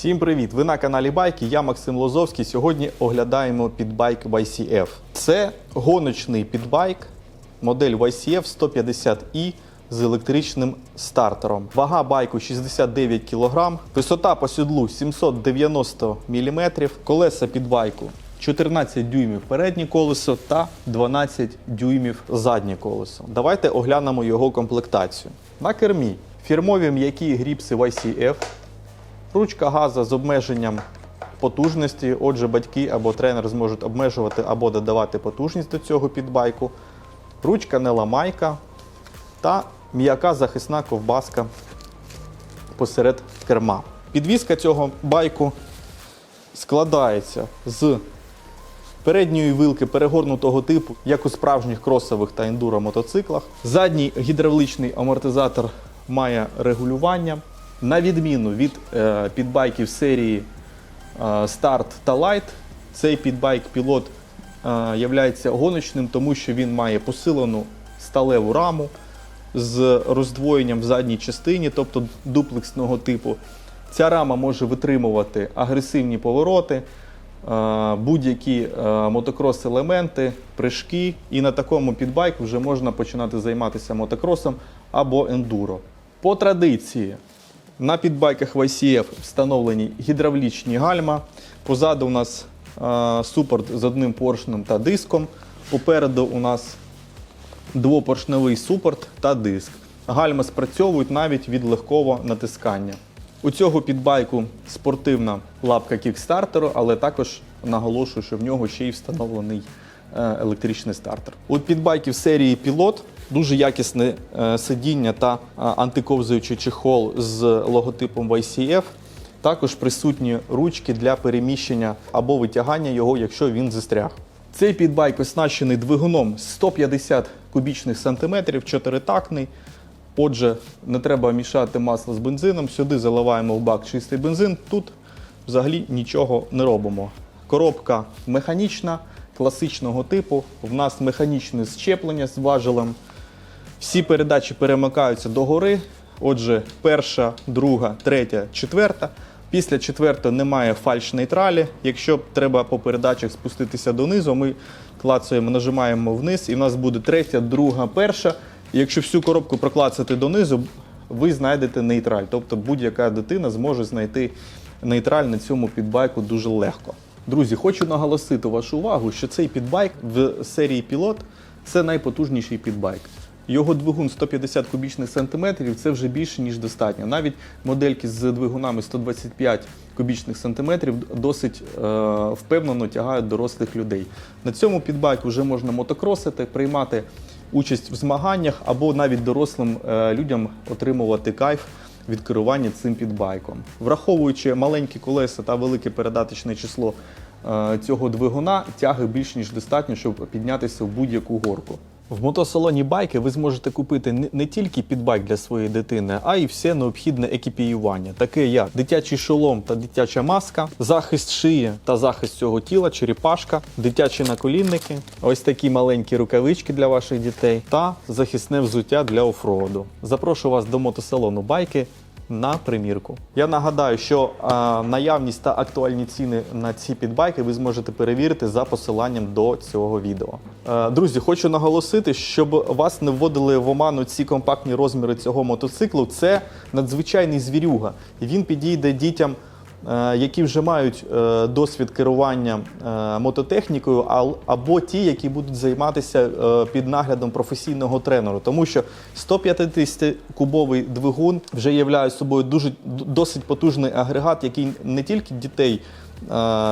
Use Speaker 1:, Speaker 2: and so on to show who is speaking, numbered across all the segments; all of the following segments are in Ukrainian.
Speaker 1: Всім привіт! Ви на каналі Байки. Я Максим Лозовський. Сьогодні оглядаємо підбайк YCF. Це гоночний підбайк, модель YCF 150i з електричним стартером. Вага байку 69 кг, висота по сідлу 790 мм, колеса підбайку 14 дюймів переднє колесо та 12 дюймів заднє колесо. Давайте оглянемо його комплектацію. На кермі фірмові м'які гріпси YCF, Ручка газа з обмеженням потужності. Отже, батьки або тренер зможуть обмежувати або додавати потужність до цього підбайку. Ручка неламайка та м'яка захисна ковбаска посеред керма. Підвізка цього байку складається з передньої вилки перегорнутого типу, як у справжніх кросових та ендуро мотоциклах. Задній гідравлічний амортизатор має регулювання. На відміну від е, підбайків серії е, Start та Light, цей підбайк пілот е, являється гоночним, тому що він має посилену сталеву раму з роздвоєнням в задній частині, тобто дуплексного типу. Ця рама може витримувати агресивні повороти, будь-які мотокрос-елементи, прыжки. І на такому підбайку вже можна починати займатися мотокросом або ендуро. По традиції на підбайках YCF встановлені гідравлічні гальма. Позаду у нас е, супорт з одним поршнем та диском. Попереду у нас двопоршневий супорт та диск. Гальма спрацьовують навіть від легкого натискання. У цього підбайку спортивна лапка кікстартеру, але також наголошую, що в нього ще й встановлений е, електричний стартер. У підбайків серії Пілот дуже якісне е, сидіння та е, антиковзуючий чехол з логотипом YCF. Також присутні ручки для переміщення або витягання його, якщо він застряг. Цей підбайк оснащений двигуном 150 кубічних сантиметрів, чотиритактний. Отже, не треба мішати масло з бензином. Сюди заливаємо в бак чистий бензин. Тут взагалі нічого не робимо. Коробка механічна, класичного типу. В нас механічне щеплення з важелем. Всі передачі перемикаються догори. Отже, перша, друга, третя, четверта. Після четвертої немає фальш-нейтралі. Якщо треба по передачах спуститися донизу, ми клацаємо, нажимаємо вниз, і в нас буде третя, друга, перша. І якщо всю коробку проклацати донизу, ви знайдете нейтраль. Тобто будь-яка дитина зможе знайти нейтраль на цьому підбайку дуже легко. Друзі, хочу наголосити вашу увагу, що цей підбайк в серії Пілот це найпотужніший підбайк. Його двигун 150 кубічних сантиметрів це вже більше ніж достатньо. Навіть модельки з двигунами 125 кубічних сантиметрів досить е, впевнено тягають дорослих людей. На цьому підбайку вже можна мотокросити, приймати участь в змаганнях або навіть дорослим е, людям отримувати кайф від керування цим підбайком. Враховуючи маленькі колеса та велике передаточне число е, цього двигуна, тяги більш ніж достатньо, щоб піднятися в будь-яку горку. В мотосалоні байки ви зможете купити не- тільки підбайк для своєї дитини, а й все необхідне екіпіювання, таке як дитячий шолом та дитяча маска, захист шиї та захист цього тіла, черепашка, дитячі наколінники, ось такі маленькі рукавички для ваших дітей та захисне взуття для офроуду. Запрошую вас до мотосалону байки на примірку. Я нагадаю, що а, наявність та актуальні ціни на ці підбайки ви зможете перевірити за посиланням до цього відео. Е, друзі, хочу наголосити, щоб вас не вводили в оману ці компактні розміри цього мотоциклу. Це надзвичайний звірюга, і він підійде дітям. Е, Які вже мають е, досвід керування е, мототехнікою, або ті, які будуть займатися під наглядом професійного тренера, тому що 150-кубовий двигун вже являє собою дуже досить потужний агрегат, який не тільки дітей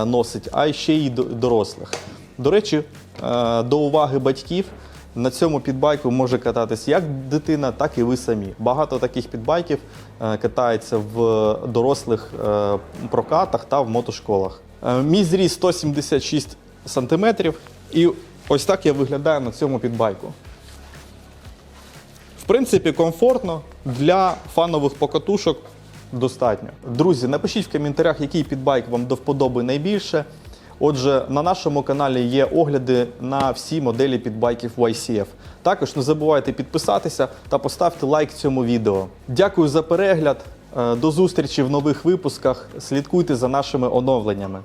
Speaker 1: носить, а й ще й до- дорослих. До речі, до уваги батьків. На цьому підбайку може кататися як дитина, так і ви самі. Багато таких підбайків е, катається в дорослих е, прокатах та в мотошколах. Е, Мій зріст 176 см, і ось так я виглядаю на цьому підбайку. В принципі, комфортно для фанових покатушок достатньо. Друзі, напишіть в коментарях, який підбайк вам до вподоби найбільше. Отже, на нашому каналі є огляди на всі моделі підбайків YCF. Також не забувайте підписатися та поставте лайк цьому відео. Дякую за перегляд. Е, До зустрічі в нових випусках. Слідкуйте за нашими оновленнями.